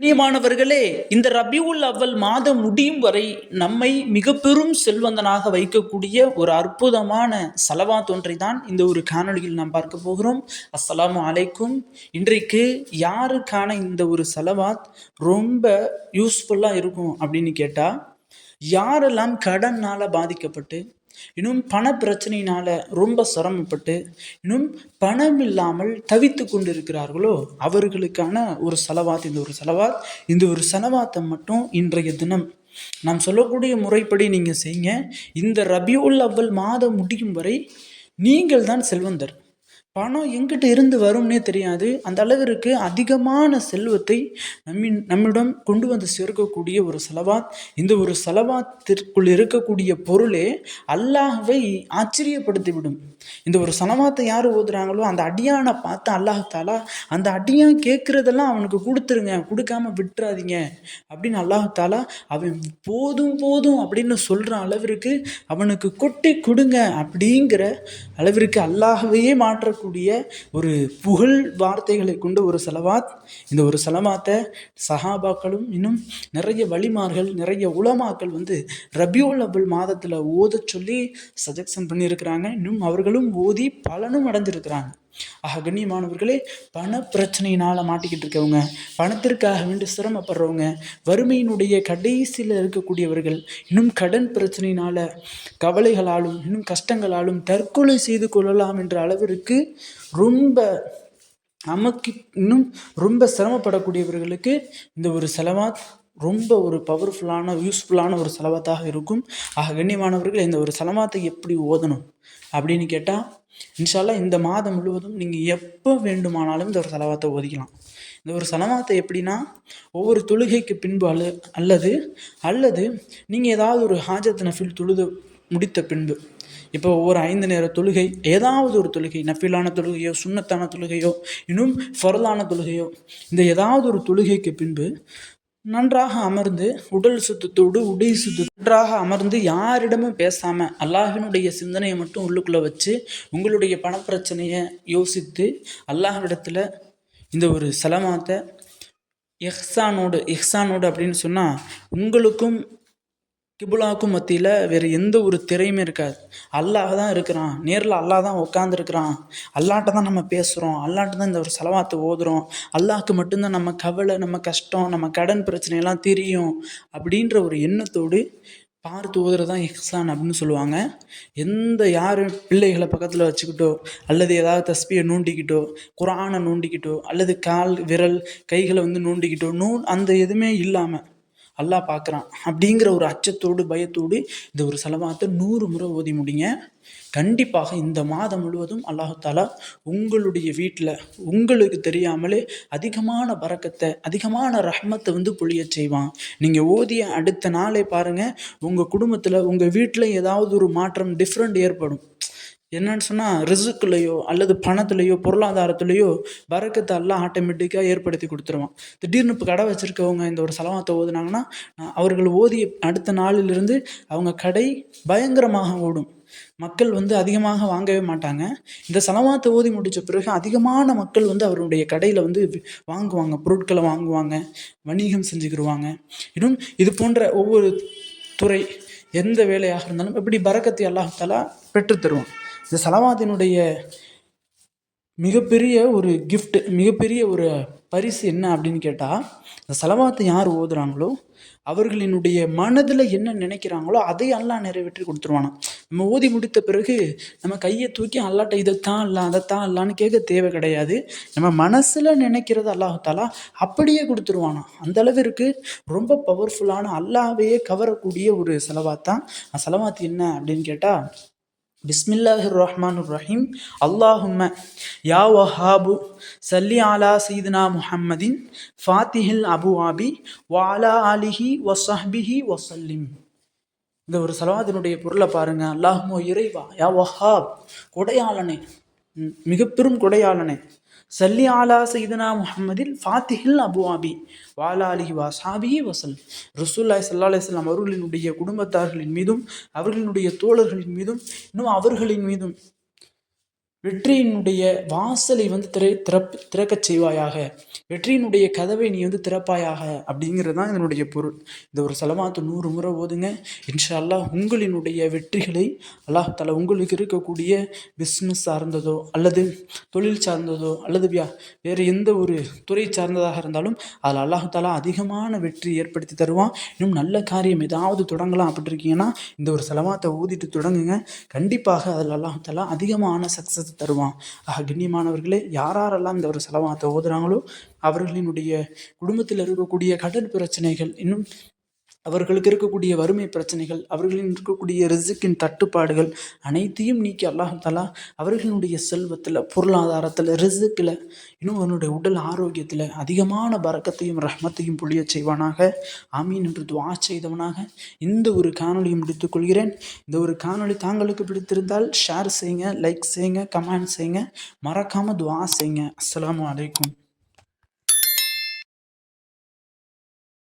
கண்ணியமானவர்களே இந்த ரபியுல் அவ்வல் மாதம் முடியும் வரை நம்மை மிக பெரும் செல்வந்தனாக வைக்கக்கூடிய ஒரு அற்புதமான செலவா தோன்றை தான் இந்த ஒரு காணொளியில் நாம் பார்க்க போகிறோம். அஸ்லாம் அலைக்கும். இன்றைக்கு யாருக்கான இந்த ஒரு சலவாத் ரொம்ப யூஸ்ஃபுல்லாக இருக்கும் அப்படின்னு கேட்டால் யாரெல்லாம் கடனால் பாதிக்கப்பட்டு இன்னும் பண பிரச்சனையினால ரொம்ப சிரமப்பட்டு இன்னும் பணம் இல்லாமல் தவித்து கொண்டிருக்கிறார்களோ அவர்களுக்கான ஒரு செலவாத் இந்த ஒரு செலவாத் இந்த ஒரு செலவாத்தை மட்டும் இன்றைய தினம் நாம் சொல்லக்கூடிய முறைப்படி நீங்கள் செய்யுங்க. இந்த ரபியுல் அவ்வல் மாதம் முடியும் வரை நீங்கள் தான் செல்வந்தர். பணம் எங்கிட்ட இருந்து வரும்னே தெரியாது. அந்த அளவிற்கு அதிகமான செல்வத்தை நம்மின் நம்மிடம் கொண்டு வந்து சேர்க்கக்கூடிய ஒரு செலவாத் இந்த ஒரு செலவாத்திற்குள் இருக்கக்கூடிய பொருளே அல்லாஹ்வை ஆச்சரியப்படுத்திவிடும். இந்த ஒரு செலவாத்தை யார் ஓதுறாங்களோ அந்த அடியானை பார்த்து அல்லாஹாலா அந்த அடியான் கேட்குறதெல்லாம் அவனுக்கு கொடுத்துருங்க கொடுக்காம விட்டுறாதீங்க அப்படின்னு அல்லாஹாலா அவன் போதும் போதும் அப்படின்னு சொல்கிற அளவிற்கு அவனுக்கு கொட்டி கொடுங்க அப்படிங்கிற அளவிற்கு அல்லாஹவையே மாற்ற கூடிய ஒரு புகழ் வார்த்தைகளை கொண்ட ஒரு செலவாத். இந்த ஒரு செலவாத்தை சஹாபாக்களும் இன்னும் நிறைய வழிமார்கள் நிறைய உலமாக்கள் வந்து ரபியுல் அபுல் மாதத்தில் ஓத சொல்லி சஜெக்ஷன் பண்ணியிருக்கிறாங்க. இன்னும் அவர்களும் ஓதி பலனும் அடைஞ்சிருக்கிறாங்க. ஆக கண்ணியமானவர்களே பண பிரச்சனையினால் மாட்டிக்கிட்டு இருக்கவங்க பணத்திற்காக வேண்டு சிரமப்படுறவங்க வறுமையினுடைய கடைசியில் இருக்கக்கூடியவர்கள் இன்னும் கடன் பிரச்சனையினால் கவலைகளாலும் இன்னும் கஷ்டங்களாலும் தற்கொலை செய்து கொள்ளலாம் என்ற அளவிற்கு ரொம்ப நமக்கு இன்னும் ரொம்ப சிரமப்படக்கூடியவர்களுக்கு இந்த ஒரு செலவாத் ரொம்ப ஒரு பவர்ஃபுல்லான யூஸ்ஃபுல்லான ஒரு செலவாத்தாக இருக்கும். ஆக கண்ணியமானவர்கள் இந்த ஒரு செலவாத்தை எப்படி ஓதணும் அப்படின்னு கேட்டால் இன்ஷால்லா இந்த மாதம் முழுவதும் நீங்கள் எப்போ வேண்டுமானாலும் இந்த ஒரு செலவாத்தை ஒதுக்கலாம் இந்த ஒரு செலவாத்தை எப்படின்னா ஒவ்வொரு தொழுகைக்கு பின்பு அல்ல அல்லது அல்லது நீங்கள் ஏதாவது ஒரு ஹாஜத் நஃபில் தொழுது முடித்த பின்பு இப்போ ஒவ்வொரு ஐந்து நேர தொழுகை ஏதாவது ஒரு தொழுகை நஃபிலான தொழுகையோ சுண்ணத்தான தொழுகையோ இன்னும் ஃபரலான தொழுகையோ இந்த ஏதாவது ஒரு தொழுகைக்கு பின்பு நன்றாக அமர்ந்து உடல் சுத்தத்தோடு உடை சுத்த நன்றாக அமர்ந்து யாரிடமும் பேசாமல் அல்லாஹினுடைய சிந்தனையை மட்டும் உள்ளுக்குள்ளே வச்சு உங்களுடைய பணப்பிரச்சனையை யோசித்து அல்லாஹிடத்தில் இந்த ஒரு செலமாத்தை எஹ்சானோடு எஹ்சானோடு அப்படின்னு சொன்னால் உங்களுக்கும் கிபுலாக்கும் மத்தியில் வேறு எந்த ஒரு திரையுமே இருக்காது. அல்லாஹ் தான் இருக்கிறான். நேரில் அல்லாஹ் தான் உட்காந்துருக்கிறான் அல்லாட்ட தான் நம்ம பேசுகிறோம் அல்லாட்ட தான் இந்த ஒரு செலவாத்தை ஓதுறோம். அல்லாஹ்க்கு மட்டும்தான் நம்ம கவலை நம்ம கஷ்டம் நம்ம கடன் பிரச்சனையெல்லாம் தெரியும் அப்படின்ற ஒரு எண்ணத்தோடு பார்த்து ஓதுறது தான் எக்ஸான் அப்படின்னு சொல்லுவாங்க. எந்த யார் பிள்ளைகளை பக்கத்தில் வச்சுக்கிட்டோ அல்லது ஏதாவது தஸ்பியை நோண்டிக்கிட்டோ குரானை நோண்டிக்கிட்டோ அல்லது கால் விரல் கைகளை வந்து நோண்டிக்கிட்டோ நோ அந்த எதுவுமே இல்லாமல் அல்லாஹ் பார்க்குறான். அப்படிங்கிற ஒரு அச்சத்தோடு பயத்தோடு இந்த ஒரு செலவாத்தை நூறு முறை ஓதி முடிங்க. கண்டிப்பாக இந்த மாதம் முழுவதும் அல்லாஹாலா உங்களுடைய வீட்டில் உங்களுக்கு தெரியாமலே அதிகமான பறக்கத்தை அதிகமான ரஹ்மத்தை வந்து பொழிய செய்வான். நீங்கள் ஓதிய அடுத்த நாளே பாருங்கள் உங்கள் குடும்பத்தில் உங்கள் வீட்டில் ஏதாவது ஒரு மாற்றம் டிஃப்ரெண்ட் ஏற்படும். என்னன்னு சொன்னால் ரிசுக்குலையோ அல்லது பணத்துலையோ பொருளாதாரத்துலேயோ பறக்கத்தை எல்லாம் ஆட்டோமேட்டிக்காக ஏற்படுத்தி கொடுத்துருவான். திடீர்னு இப்போ கடை வச்சுருக்கவங்க இந்த ஒரு செலவாத்தை ஓதுனாங்கன்னா அவர்கள் ஓதிய அடுத்த நாளிலிருந்து அவங்க கடை பயங்கரமாக ஓடும். மக்கள் வந்து அதிகமாக வாங்கவே மாட்டாங்க. இந்த செலவாத்தை ஓதி முடித்த பிறகு அதிகமான மக்கள் வந்து அவருடைய கடையில் வந்து வாங்குவாங்க. பொருட்களை வாங்குவாங்க. வணிகம் செஞ்சுக்கிடுவாங்க இன்னும் இது போன்ற ஒவ்வொரு துறை எந்த வேலையாக இருந்தாலும் எப்படி பறக்கத்தை அல்லாஹாலா பெற்று தருவான். இந்த செலவாத்தினுடைய மிகப்பெரிய ஒரு கிஃப்ட் மிகப்பெரிய ஒரு பரிசு என்ன அப்படின்னு கேட்டால் இந்த செலவாத்தை யார் ஓதுறாங்களோ அவர்களினுடைய மனதில் என்ன நினைக்கிறாங்களோ அதை அல்லாஹ் நிறைவேற்றி கொடுத்துருவானா. நம்ம ஓதி முடித்த பிறகு நம்ம கையை தூக்கி அல்லாட்ட இதைத்தான் அல்ல அதைத்தான் அல்லான்னு கேட்க தேவை கிடையாது. நம்ம மனசில் நினைக்கிறது அல்லாஹாலா அப்படியே கொடுத்துருவானா. அந்த அளவிற்கு ரொம்ப பவர்ஃபுல்லான அல்லாவையே கவரக்கூடிய ஒரு செலவாத்தான் செலவாத்து என்ன அப்படின்னு கேட்டால் பிஸ்மில்லாஹிர் ரஹ்மான் ரஹீம் அல்லாஹும்ம யா வஹாபு சல்லி ஆலா சீதுனா முஹம்மதின் ஃபாத்திஹில் அபு ஆபி வாலா அலிஹி வசஹ்பிஹி வசல்லிம் இந்த ஒரு சலவாதினுடைய பொருளை பாருங்க. அல்லாஹுமோ இறைவா யா வஹாப் கொடையாளனே மிக பெரும் கொடையாளனே. சல்லி ஆலா சைதனா முஹம்மதில் ஃபாத்திஹில் அபுவாபி வாலாலி வாசாபி வசல் ரசூல்லாய் சல்லா அலிஸ்லாம் அவர்களினுடைய குடும்பத்தார்களின் மீதும் அவர்களினுடைய தோழர்களின் மீதும் இன்னும் அவர்களின் மீதும் வெற்றியினுடைய வாசலை வந்து திரை திறப்பு திறக்கச் செய்வாயாக. வெற்றியினுடைய கதவை நீ வந்து திறப்பாயாக அப்படிங்கிறது தான் இதனுடைய பொருள். இந்த ஒரு செலவாத்து நூறு முறை ஓதுங்க. இன்ஷா அல்லாஹ் உங்களினுடைய வெற்றிகளை அல்லாஹ் தஆலா உங்களுக்கு இருக்கக்கூடிய பிஸ்னஸ் சார்ந்ததோ அல்லது தொழில் சார்ந்ததோ அல்லது வியா வேறு எந்த ஒரு துறை சார்ந்ததாக இருந்தாலும் அதில் அல்லாஹ் தாலா அதிகமான வெற்றி ஏற்படுத்தி தருவான். இன்னும் நல்ல காரியம் ஏதாவது தொடங்கலாம் அப்படி இருக்கீங்கன்னா இந்த ஒரு செலவாத்தை ஊதிட்டு தொடங்குங்க. கண்டிப்பாக அதில் அல்லாஹ் தாலா அதிகமான சக்ஸஸ் தருவான். ஆக கண்ணியமானவர்களே யாரெல்லாம் இந்த ஒரு செலவாத்தை ஓதுறாங்களோ அவர்களினுடைய குடும்பத்தில் இருக்கக்கூடிய கடன் பிரச்சனைகள் இன்னும் அவர்களுக்கு இருக்கக்கூடிய வறுமை பிரச்சனைகள் அவர்களின் இருக்கக்கூடிய ரிசுக்கின் தட்டுப்பாடுகள் அனைத்தையும் நீக்கி அல்லாஹ் தலா அவர்களுடைய செல்வத்தில் பொருளாதாரத்தில் ரிசுக்கில் இன்னும் அவனுடைய உடல் ஆரோக்கியத்தில் அதிகமான பறக்கத்தையும் ரஹ்மத்தையும் பொழிய செய்வானாக. ஆமீன் என்று துவா செய்தவனாக இந்த ஒரு காணொலியை முடித்துக் கொள்கிறேன். இந்த ஒரு காணொளி தாங்களுக்கு பிடித்திருந்தால் ஷேர் செய்யுங்க லைக் செய்யுங்க கமெண்ட் செய்யுங்க. மறக்காமல் துவா செய்யுங்க. அஸ்ஸலாமு அலைக்கும்.